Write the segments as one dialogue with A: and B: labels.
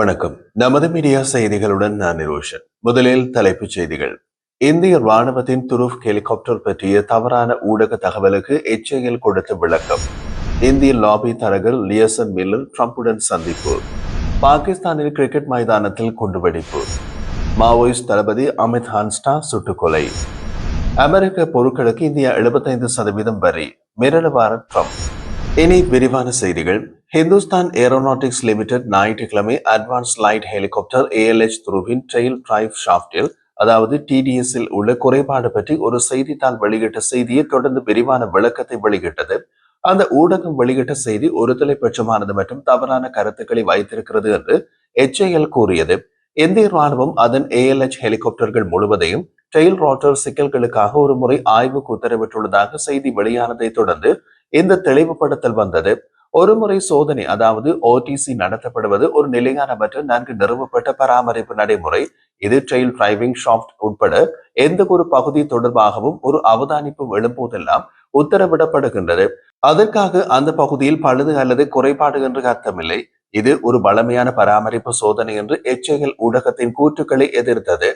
A: வணக்கம். நமது மீடியா செய்திகளுடன் நான் நிரோஷன். முதலில் தலைப்புச் செய்திகள். இந்திய ராணுவத்தின் துருஃப் ஹெலிகாப்டர் பற்றிய தவறான ஊடக தகவலுக்கு எச்ஐஎல் கொடுத்த விளக்கம். இந்திய லாபி தரகர் லியசன் மில்லர் ட்ரம்புடன் சந்திப்பு. பாகிஸ்தானில் கிரிக்கெட் மைதானத்தில் குண்டுவெடிப்பு. மாவோயிஸ்ட் தளபதி அமித் ஹான்ஸ்டா சுட்டுக்கொலை. அமெரிக்க பொருட்களுக்கு இந்தியா 75% சதவீதம் வரி. மிரளவார ட்ரம்ப். இனி விரிவான செய்திகள். ஹிந்துஸ்தான் ஏரோநாட்டிக்ஸ் லிமிடெட் ஞாயிற்றுக்கிழமை அட்வான்ஸ் லைட் ஹெலிகாப்டர் ஏஎல்எச் துருவின் ட்ரெயில் டிரைவ் ஷாஃப்டில் அதாவது டிடிஎஸ்இல் உள்ள குறைபாடு பற்றி ஒரு செய்தித்தாள் வெளியிட்ட செய்தியை தொடர்ந்து விரிவான விளக்கத்தை வெளியிட்டது. அந்த ஊடகம் வெளியிட்ட செய்தி ஒரு தலைப்பட்சமானது மற்றும் தவறான கருத்துக்களை வைத்திருக்கிறது என்று எச்ஏஎல் கூறியது. இந்திய ராணுவம் அதன் ஏஎல்எச் ஹெலிகாப்டர்கள் முழுவதையும் டெயில் ராட்டர் சிக்கல்களுக்காக ஒரு முறை ஆய்வுக்கு உத்தரவிட்டுள்ளதாக செய்தி வெளியானதை தொடர்ந்து இந்த தெளிவுபடுத்தல் வந்தது. ஒருமுறை சோதனை அதாவது ஓடிசி நடத்தப்படுவது ஒரு நிலையான மற்றும் நன்கு நிறுவப்பட்ட பராமரிப்பு நடைமுறை. இது ட்ரெயில் டிரைவிங் ஷாப்ட் உட்பட எந்த ஒரு பகுதி தொடர்பாகவும் ஒரு அவதானிப்பு எழும்போதெல்லாம் உத்தரவிடப்படுகின்றது. அதற்காக அந்த பகுதியில் பழுது அல்லது குறைபாடு என்று அர்த்தமில்லை. இது ஒரு வளமையான பராமரிப்பு சோதனை என்று எச்ஐஎல் ஊடகத்தின் கூற்றுக்களை எதிர்த்தது.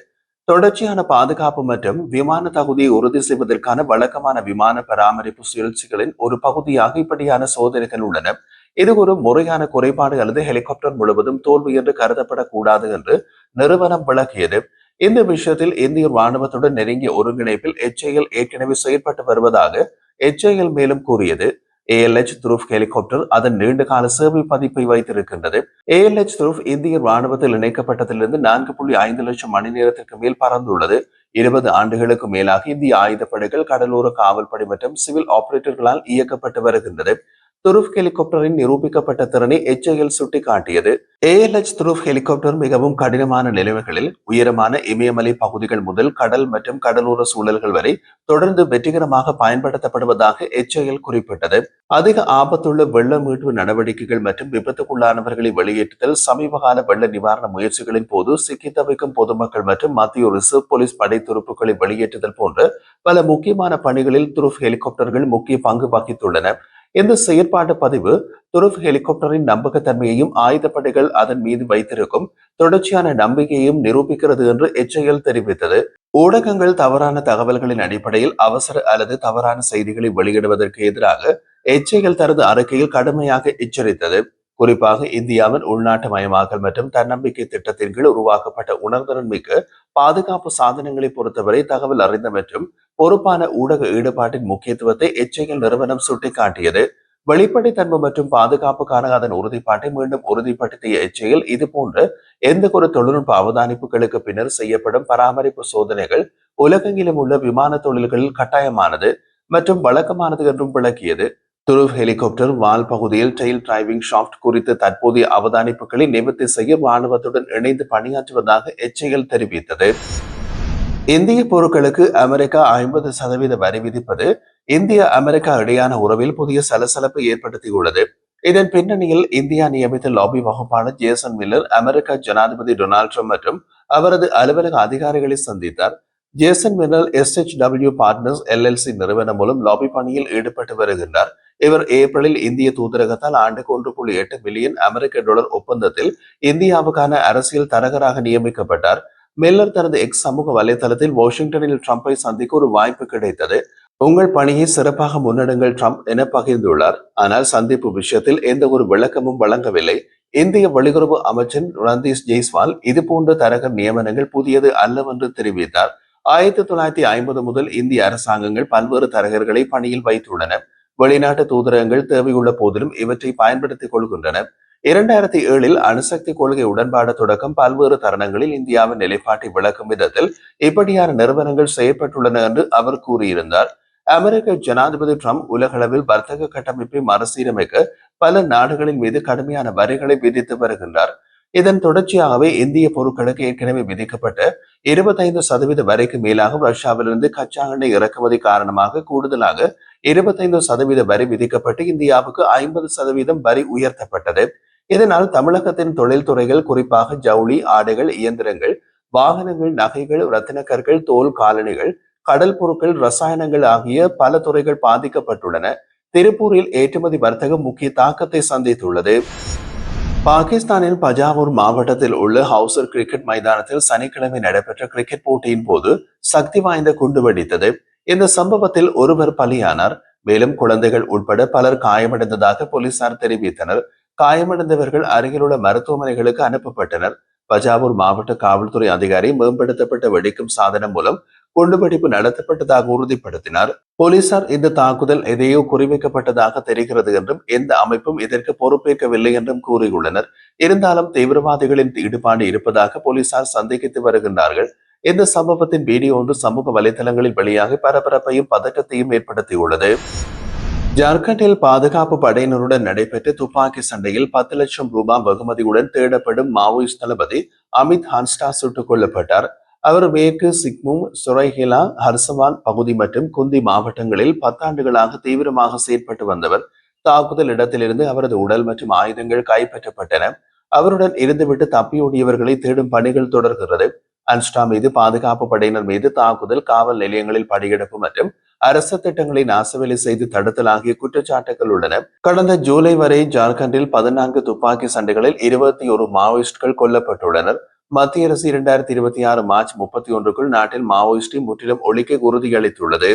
A: தொடர்ச்சியான பாதுகாப்பு மற்றும் விமான தகுதியை உறுதி செய்வதற்கான வழக்கமான விமான பராமரிப்பு சுழற்சிகளின் ஒரு பகுதியாக இப்படியான சோதனைகள் உள்ளன. இது ஒரு முறையான குறைபாடு அல்லது ஹெலிகாப்டர் முழுவதும் தோல்வி என்று கருதப்படக்கூடாது என்று நிறுவனம் விளக்கியது. இந்த விஷயத்தில் இந்திய ராணுவத்துடன் நெருங்கிய ஒருங்கிணைப்பில் எச்ஐஎல் ஏற்கனவே செயற்பட்டு வருவதாக எச்ஐஎல் மேலும் கூறியது. ஏஎல்எச் துருஃப் ஹெலிகாப்டர் அதன் நீண்டகால சேவை பதிப்பை வைத்திருக்கின்றது. ஏஎல்எச் துருஃப் இந்திய ராணுவத்தில் இணைக்கப்பட்டதிலிருந்து நான்கு புள்ளி ஐந்து லட்சம் மணி நேரத்திற்கு மேல் பறந்துள்ளது. இருபது ஆண்டுகளுக்கு மேலாக இந்திய ஆயுதப்படைகள் கடலோர காவல்படை மற்றும் சிவில் ஆபரேட்டர்களால் இயக்கப்பட்டு வருகின்றது. துருஃப் ஹெலிகாப்டரின் நிரூபிக்கப்பட்ட திறனை எச்ஐஎல் சுட்டிக்காட்டியது. ஏஎல்எச் துருஃப் ஹெலிகாப்டர் மிகவும் கடினமான நிலைமைகளில் உயரமான இமயமலை பகுதிகள் முதல் கடல் மற்றும் கடலோர சூழல்கள் வரை தொடர்ந்து வெற்றிகரமாக பயன்படுத்தப்படுவதாக எச்ஐஎல் குறிப்பிட்டது. அதிக ஆபத்துள்ள வெள்ள மீட்பு நடவடிக்கைகள் மற்றும் விபத்துக்குள்ளானவர்களை வெளியேற்றுதல் சமீபகால வெள்ள நிவாரண முயற்சிகளின் போது சிக்கி தவிக்கும் பொதுமக்கள் மற்றும் மத்திய ரிசர்வ் போலீஸ் படை துருப்புகளை வெளியேற்றுதல் போன்ற பல முக்கியமான பணிகளில் துருஃப் ஹெலிகாப்டர்கள் முக்கிய பங்கு வகித்துள்ளன. இந்த செயற்பாட்டு பதிவு துருஃப் ஹெலிகாப்டரின் நம்பகத்தன்மையையும் ஆயுதப்படைகள் அதன் மீது வைத்திருக்கும் தொடர்ச்சியான நம்பிக்கையையும் நிரூபிக்கிறது என்று எச்ஐஎல் தெரிவித்தது. ஊடகங்கள் தவறான தகவல்களின் அடிப்படையில் அவசர அல்லது தவறான செய்திகளை வெளியிடுவதற்கு எதிராக எச்ஐஎல் தனது அறிக்கையில் கடுமையாக எச்சரித்தது. குறிப்பாக இந்தியாவின் உள்நாட்டு மயமாக்கல் மற்றும் தன்னம்பிக்கை திட்டத்தின் கீழ் உருவாக்கப்பட்ட உணர்திறன் மிக்க பாதுகாப்பு சாதனங்களை பொறுத்தவரை தகவல் அறிந்த மற்றும் பொறுப்பான ஊடக ஈடுபாட்டின் முக்கியத்துவத்தை எச்ஐஎல் நிறுவனம் சுட்டிக்காட்டியது. வெளிப்படைத்தன்மை மற்றும் பாதுகாப்புக்கான அதன் உறுதிப்பாட்டை மீண்டும் உறுதிப்படுத்திய எச்ஐஎல் இதுபோன்ற எந்த ஒரு தொழில்நுட்ப அவதானிப்புகளுக்கு பின்னர் செய்யப்படும் பராமரிப்பு சோதனைகள் உலகெங்கிலும் உள்ள விமான தொழில்களில் கட்டாயமானது மற்றும் வழக்கமானது என்றும் விளக்கியது. துருவ் ஹெலிகாப்டர் வால் பகுதியில் டெயில் டிரைவிங் ஷாஃப்ட் குறித்த தற்போதைய அவதானிப்புகளை நிவர்த்தி செய்ய ராணுவத்துடன் இணைந்து பணியாற்றுவதாக எச்ஐஎல் தெரிவித்தது. இந்திய பொருட்களுக்கு அமெரிக்கா ஐம்பது சதவீத வரி விதிப்பது இந்திய அமெரிக்கா இடையான உறவில் புதிய சலசலப்பை ஏற்படுத்தியுள்ளது. இதன் பின்னணியில் இந்தியா நியமித்த லாபி வகுப்பாளர் ஜேசன் மில்லர் அமெரிக்க ஜனாதிபதி டொனால்ட் ட்ரம்ப் மற்றும் அவரது அலுவலக அதிகாரிகளை சந்தித்தார். Jason Miller SH W partners LLC நிறுவனம் மூலம் லாபி பணியில் ஈடுபட்டு வருகின்றார். இவர் ஏப்ரலில் இந்திய தூதரகத்தால் ஆண்டுக்கு ஒன்று புள்ளி எட்டு மில்லியன் அமெரிக்க டாலர் ஒப்பந்தத்தில் இந்தியாவுக்கான அரசியல் தரகராக நியமிக்கப்பட்டார். மில்லர் தனது எக்ஸ் சமூக வலைதளத்தில் வாஷிங்டனில் ட்ரம்பை சந்திக்க ஒரு வாய்ப்பு கிடைத்தது. உங்கள் பணியை சிறப்பாக முன்னெடுங்கள் ட்ரம்ப் என பகிர்ந்துள்ளார். ஆனால் சந்திப்பு விஷயத்தில் எந்த ஒரு விளக்கமும் வழங்கவில்லை. இந்திய வெளியுறவு அமைச்சர் ரந்தீஷ் ஜெய்ஸ்வால் இது போன்ற தரகர் நியமனங்கள் புதியது அல்லவென்று தெரிவித்தார். ஆயிரத்தி தொள்ளாயிரத்தி ஐம்பது முதல் இந்திய அரசாங்கங்கள் பல்வேறு தரகர்களை பணியில் வைத்துள்ளன. வெளிநாட்டு தூதரகங்கள் தேவையுள்ள போதிலும் இவற்றை பயன்படுத்திக் கொள்கின்றன. இரண்டாயிரத்தி ஏழில் அணுசக்தி கொள்கை உடன்பாடு தொடக்கம் பல்வேறு தருணங்களில் இந்தியாவின் நிலைப்பாட்டை விளக்கும் விதத்தில் இப்படியான நிறுவனங்கள் செய்யப்பட்டுள்ளன என்று அவர் கூறியிருந்தார். அமெரிக்க ஜனாதிபதி ட்ரம்ப் உலகளவில் வர்த்தக கட்டமைப்பை மறுசீரமைக்க பல நாடுகளின் மீது கடுமையான வரிகளை விதித்து வருகின்றார். இதன் தொடர்ச்சியாகவே இந்திய பொருட்களுக்கு ஏற்கனவே விதிக்கப்பட்ட இருபத்தைந்து சதவீத வரைக்கும் மேலாக ரஷ்யாவிலிருந்து கச்சா எண்ணெய் இறக்குமதி காரணமாக கூடுதலாக இருபத்தைந்து சதவீத வரி விதிக்கப்பட்டு இந்தியாவுக்கு ஐம்பது சதவீதம் வரி உயர்த்தப்பட்டது. இதனால் தமிழகத்தின் தொழில்துறைகள் குறிப்பாக ஜவுளி ஆடைகள் இயந்திரங்கள் வாகனங்கள் நகைகள் ரத்தினக்கற்கள் தோல் காலணிகள் கடல் பொருட்கள் ரசாயனங்கள் ஆகிய பல துறைகள் பாதிக்கப்பட்டுள்ளன. திருப்பூரில் ஏற்றுமதி வர்த்தகம் முக்கிய தாக்கத்தை சந்தித்துள்ளது. பாகிஸ்தானின் பஜாவூர் மாவட்டத்தில் உள்ள ஹவுசர் கிரிக்கெட் மைதானத்தில் சனிக்கிழமை நடைபெற்ற கிரிக்கெட் போட்டியின் போது சக்தி வாய்ந்த குண்டு வெடித்தது. இந்த சம்பவத்தில் ஒருவர் பலியானார். மேலும் குழந்தைகள் உட்பட பலர் காயமடைந்ததாக போலீசார் தெரிவித்தனர். காயமடைந்தவர்கள் அருகிலுள்ள மருத்துவமனைகளுக்கு அனுப்பப்பட்டனர். பஜாவூர் மாவட்ட காவல்துறை அதிகாரி மேம்படுத்தப்பட்ட வெடிக்கும் சாதனம் மூலம் குண்டுவெடிப்பு நடத்தப்பட்டதாக உறுதிப்படுத்தினார். போலீசார் இந்த தாக்குதல் எதையோ குறிவைக்கப்பட்டதாக தெரிகிறது என்றும் எந்த அமைப்பும் இதற்கு பொறுப்பேற்கவில்லை என்றும் கூறியுள்ளனர். இருந்தாலும் தீவிரவாதிகளின் ஈடுபாடு இருப்பதாக போலீசார் சந்தேகித்து வருகின்றார்கள். இந்த சம்பவத்தின் வீடியோ ஒன்று சமூக வலைதளங்களில் வெளியாக பரபரப்பையும் பதட்டத்தையும் ஏற்படுத்தியுள்ளது. ஜார்க்கண்டில் பாதுகாப்பு படையினருடன் நடைபெற்ற துப்பாக்கி சண்டையில் பத்து லட்சம் ரூபாய் வெகுமதியுடன் தேடப்படும் மாவோயிஸ்ட் தளபதி அமித் ஹான்ஸ்டா சுட்டுக் கொல்லப்பட்டார். அவர் மேற்கு சிக்மும் சுரைஹிலா ஹர்சவான் பகுதி மற்றும் குந்தி மாவட்டங்களில் பத்தாண்டுகளாக தீவிரமாக செயற்பட்டு வந்தவர். தாக்குதல் இடத்திலிருந்து அவரது உடல் மற்றும் ஆயுதங்கள் கைப்பற்றப்பட்டன. அவருடன் இருந்துவிட்டு தப்பியோடியவர்களை தேடும் பணிகள் தொடர்கிறது. அன்ஸ்டா மீது பாதுகாப்பு படையினர் மீது தாக்குதல் காவல் நிலையங்களில் படையெடுப்பு மற்றும் அரச திட்டங்களை நாசவேலை செய்து தடுத்தல் ஆகிய குற்றச்சாட்டுகள் உள்ளன. கடந்த ஜூலை வரை ஜார்க்கண்டில் பதினான்கு துப்பாக்கி சண்டைகளில் இருபத்தி ஒரு மாவோயிஸ்ட்கள் கொல்லப்பட்டுள்ளனர். மத்திய அரசு இரண்டாயிரத்தி இருபத்தி ஆறு மார்ச் முப்பத்தி ஒன்றுக்குள் நாட்டில் மாவோயிஸ்டை முற்றிலும் ஒழிக்க உறுதியளித்துள்ளது.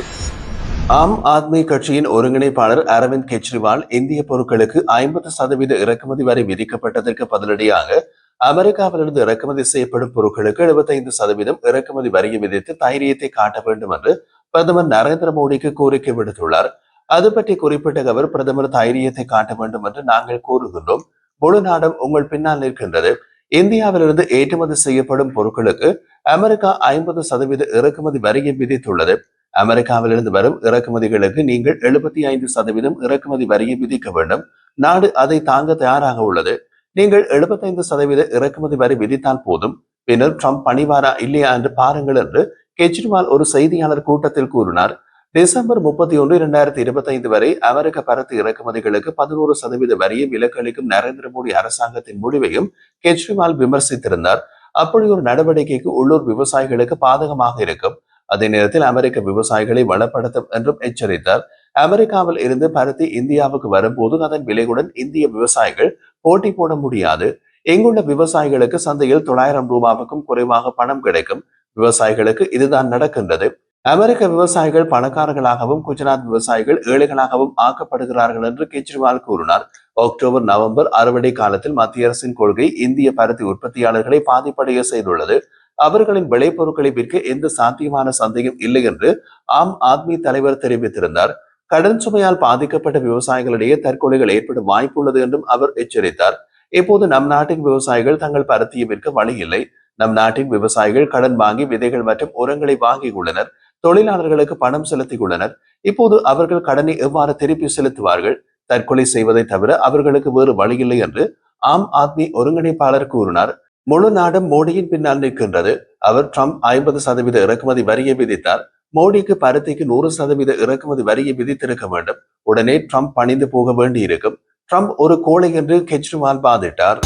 A: ஆம் ஆத்மி கட்சியின் ஒருங்கிணைப்பாளர் அரவிந்த் கெஜ்ரிவால் இந்திய பொருட்களுக்கு ஐம்பது சதவீத இறக்குமதி வரி விதிக்கப்பட்டதற்கு பதிலடியாக அமெரிக்காவிலிருந்து இறக்குமதி செய்யப்படும் பொருட்களுக்கு எழுபத்தைந்து சதவீதம் இறக்குமதி வரியை விதித்து தைரியத்தை காட்ட வேண்டும் என்று பிரதமர் நரேந்திர மோடிக்கு கோரிக்கை விடுத்துள்ளார். அது பற்றி குறிப்பிட்ட அவர் பிரதமர் தைரியத்தை காட்ட வேண்டும் என்று நாங்கள் கூறுகின்றோம் முழு நாடும் உங்கள் பின்னால் நிற்கின்றது. இந்தியாவிலிருந்து ஏற்றுமதி செய்யப்படும் பொருட்களுக்கு அமெரிக்கா ஐம்பது சதவீத இறக்குமதி வரியை விதித்துள்ளது. அமெரிக்காவிலிருந்து வரும் இறக்குமதிகளுக்கு நீங்கள் எழுபத்தி ஐந்து சதவீதம் இறக்குமதி வரியை விதிக்க வேண்டும். நாடு அதை தாங்க தயாராக உள்ளது. நீங்கள் எழுபத்தைந்து சதவீத இறக்குமதி வரி விதித்தால் போதும். பின்னர் ட்ரம்ப் பணிவாரா இல்லையா என்று பாருங்கள் என்று கெஜ்ரிவால் ஒரு செய்தியாளர் கூட்டத்தில் கூறினார். டிசம்பர் முப்பத்தி ஒன்று இரண்டாயிரத்தி இருபத்தி ஐந்து வரை அமெரிக்க பருத்தி இறக்குமதிகளுக்கு பதினோரு சதவீத வரியை விலக்களிக்கும் நரேந்திர மோடி அரசாங்கத்தின் முடிவையும் கெஜ்ரிவால் விமர்சித்திருந்தார். அப்படி ஒரு நடவடிக்கைக்கு உள்ளூர் விவசாயிகளுக்கு பாதகமாக இருக்கும். அதே நேரத்தில் அமெரிக்க விவசாயிகளை வளப்படுத்தும் என்றும் எச்சரித்தார். அமெரிக்காவில் இருந்து பருத்தி இந்தியாவுக்கு வரும்போது அதன் விலையுடன் இந்திய விவசாயிகள் போட்டி போட முடியாது. இங்குள்ள விவசாயிகளுக்கு சந்தையில் தொள்ளாயிரம் ரூபாவுக்கும் குறைவாக பணம் கிடைக்கும். விவசாயிகளுக்கு இதுதான் நடக்கின்றது. அமெரிக்க விவசாயிகள் பணக்காரர்களாகவும் குஜராத் விவசாயிகள் ஏழைகளாகவும் ஆக்கப்படுகிறார்கள் என்று கெஜ்ரிவால் கூறினார். அக்டோபர் நவம்பர் அறுவடை காலத்தில் மத்திய அரசின் கொள்கை இந்திய பருத்தி உற்பத்தியாளர்களை பாதிப்படைய செய்துள்ளது. அவர்களின் விளைபொருட்களை விற்க எந்த சாத்தியமான சந்தேகம் இல்லை என்று ஆம் ஆத்மி தலைவர் தெரிவித்திருந்தார். கடன் சுமையால் பாதிக்கப்பட்ட விவசாயிகளிடையே தற்கொலைகள் ஏற்பட வாய்ப்புள்ளது என்றும் அவர் எச்சரித்தார். இப்போது நம் நாட்டின் விவசாயிகள் தங்கள் பருத்தியை விற்க வழி இல்லை. நம் நாட்டின் விவசாயிகள் கடன் வாங்கி விதைகள் மற்றும் உரங்களை வாங்கியுள்ளனர். தொழிலாளர்களுக்கு பணம் செலுத்தியுள்ளனர் இப்போது அவர்கள் கடனை எவ்வாறு திருப்பி செலுத்துவார்கள்? தற்கொலை செய்வதை தவிர அவர்களுக்கு வேறு வழியில்லை என்று ஆம் ஆத்மி ஒருங்கிணைப்பாளர் கூறினார். முழு நாடும் மோடியின் பின்னால் நிற்கின்றது. அவர் ட்ரம்ப் ஐம்பது சதவீத இறக்குமதி வரியை விதித்தார். மோடிக்கு பருத்திக்கு நூறு சதவீத இறக்குமதி வரியை விதித்திருக்க வேண்டும். உடனே ட்ரம்ப் பணிந்து போக வேண்டியிருக்கும். ட்ரம்ப் ஒரு கோழை என்று கெஜ்ரிவால் பாதிட்டார்